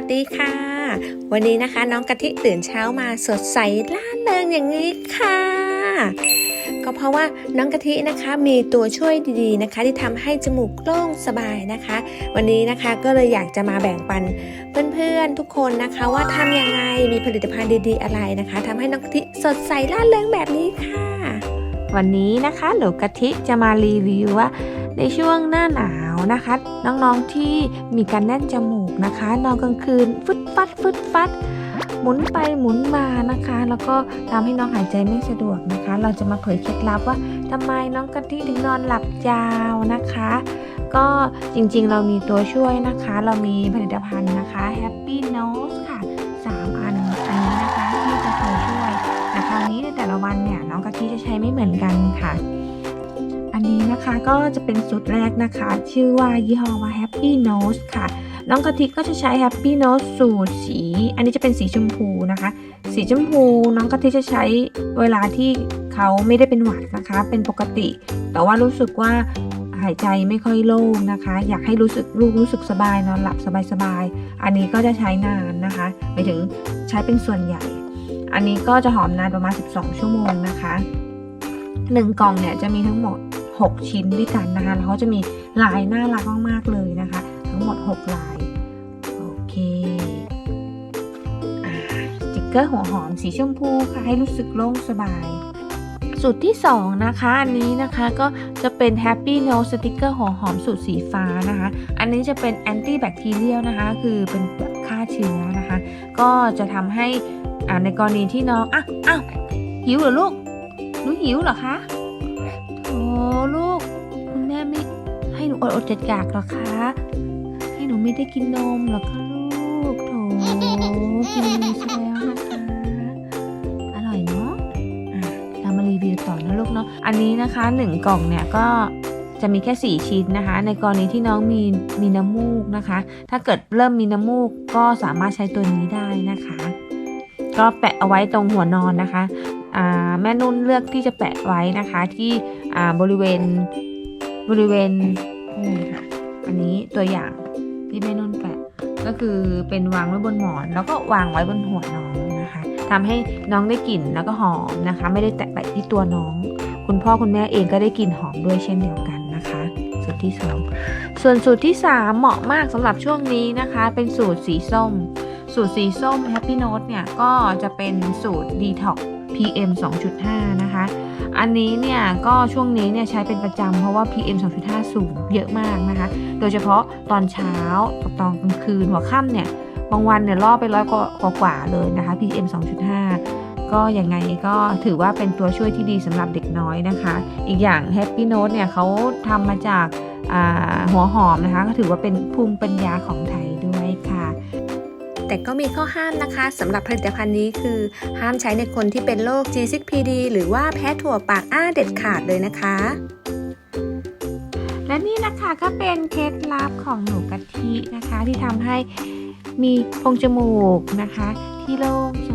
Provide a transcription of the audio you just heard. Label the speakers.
Speaker 1: วัสดีค่ะ วันนี้นะคะน้องกะทิตื่นเช้ามาสดใสล่าเริงอย่างนี้ค่ะ ก็เพราะว่าน้องกะทินะคะมีตัวช่วยดีๆนะคะ ที่ทำให้จมูกโล่งสบายนะคะ วันนี้นะคะก็เลยอยากจะมาแบ่งปันเพื่อนๆทุกคนนะคะ ว่าทำยังไงมีผลิตภัณฑ์ดีๆอะไรนะคะทำให้น้องกะทิสดใสล่าเริงแบบนี้ค่ะ วันนี้นะคะหนูกะทิจะมารีวิวว่า ในช่วงหน้าหนาวนะคะ น้องๆที่มีการแน่นจมูกนะคะนอนกลางคืนฟึดฟัดฟึดฟัดหมุนไปหมุนมานะคะ แล้วก็ทำให้น้องหายใจไม่สะดวกนะคะ เราจะมาเผยเคล็ดลับว่าทำไมน้องกะทิถึงนอนหลับยาวนะคะ ก็จริงๆ เรามีตัวช่วยนะคะ เรามีผลิตภัณฑ์นะคะ Happy Nose ค่ะ 3 อันอันนี้นะคะที่จะคอยช่วยแต่คราวนี้ในแต่ละวันเนี่ยน้องกะทิจะใช้ไม่เหมือนกันค่ะ อันนี้นะคะก็จะเป็นสูตรแรกนะคะ ชื่อว่ายี่ห้อว่า Happy Nose ค่ะ น้องกะทิก็จะใช้ Happy Nose สูตรสี อันนี้จะเป็นสีชมพูนะคะ สีชมพูน้องกะทิจะใช้เวลาที่เขาไม่ได้เป็นหวัดนะคะ เป็นปกติ แต่ว่ารู้สึกว่าหายใจไม่ค่อยโล่งนะคะ อยากให้รู้สึกลูกรู้สึกสบายนอนหลับสบายๆ อันนี้ก็จะใช้นานนะคะหมายถึงใช้เป็นส่วนใหญ่ อันนี้ก็จะหอมนานประมาณ 12 ชั่วโมงนะคะหนึ่งกล่องเนี่ยจะมีทั้งหมด 6 ชิ้นด้วยกันนะคะ แล้วก็จะมีลายน่ารักมากๆเลยนะคะ ทั้งหมด 6 ลาย โอเคสติกเกอร์หัวหอมสีชมพูค่ะ ให้รู้สึกโล่งสบาย สูตรที่ 2 นะคะ อันนี้นะคะก็จะเป็น Happy No สติกเกอร์หัวหอมสูตรสีฟ้านะคะ อันนี้จะเป็น anti bacterial นะคะ คือเป็นแบบฆ่าเชื้อนะคะ ก็จะทำให้อาในกรณีที่น้องอะอ้าวหิวเหรอลูกหนูหิวเหรอคะูอดอดจัดกากหรอคะ ให้หนูไม่ได้กินนมหรอคะลูกโถกินนมซะแล้วนะคะ อร่อยเนาะเรามารีวิวต่อนะลูกเนาะ อันนี้นะคะหนึ่งกล่องเนี่ยก็จะมีแค่ 4 ชิ้นนะคะ ในกรณีที่น้องมีมีน้ำมูกนะคะ ถ้าเกิดเริ่มมีน้ำมูกก็สามารถใช้ตัวนี้ได้นะคะ ก็แปะเอาไว้ตรงหัวนอนนะคะแม่นุ่นเลือกที่จะแปะไว้นะคะที่บริเวณบริเวณ นี่ค่ะ อันนี้ตัวอย่างที่แม่นุ่นแปะก็คือเป็นวางไว้บนหมอน แล้วก็วางไว้บนหัวน้องนะคะทำให้น้องได้กลิ่นแล้วก็หอมนะคะ ไม่ได้แตะไปที่ตัวน้อง คุณพ่อคุณแม่เองก็ได้กลิ่นหอมด้วยเช่นเดียวกันนะคะสูตรที่สองส่วนสูตรที่สามเหมาะมากสำหรับช่วงนี้นะคะ เป็นสูตรสีส้ม สูตรสีส้ม Happy Note เนี่ยก็จะเป็นสูตร Detox PM 2.5 นะคะ อันนี้เนี่ยก็ช่วงนี้เนี่ยใช้เป็นประจำเพราะว่า PM 2.5 สูงเยอะมากนะคะ โดยเฉพาะตอนเช้ากับตอนกลางคืนหัวค่ำเนี่ย บางวันเนี่ยล่อไปร้อยกว่ากว่าเลยนะคะ PM 2.5 ก็ยังไงก็ถือว่าเป็นตัวช่วยที่ดีสำหรับเด็กน้อยนะคะ อีกอย่าง Happy Note เนี่ยเขาทำมาจากหัวหอมนะคะ ก็ถือว่าเป็นภูมิปัญญาของไทย แต่ก็มีข้อห้ามนะคะสำหรับผลิตภัณฑ์นี้คือ ห้ามใช้ในคนที่เป็นโรค G6PD หรือว่าแพ้ถั่วปากอ้าเด็ดขาดเลยนะคะ และนี่นะคะก็เป็นเคล็ดลับของหนูกะทินะคะ ที่ทำให้มีโพรงจมูกนะคะ ที่โล่งส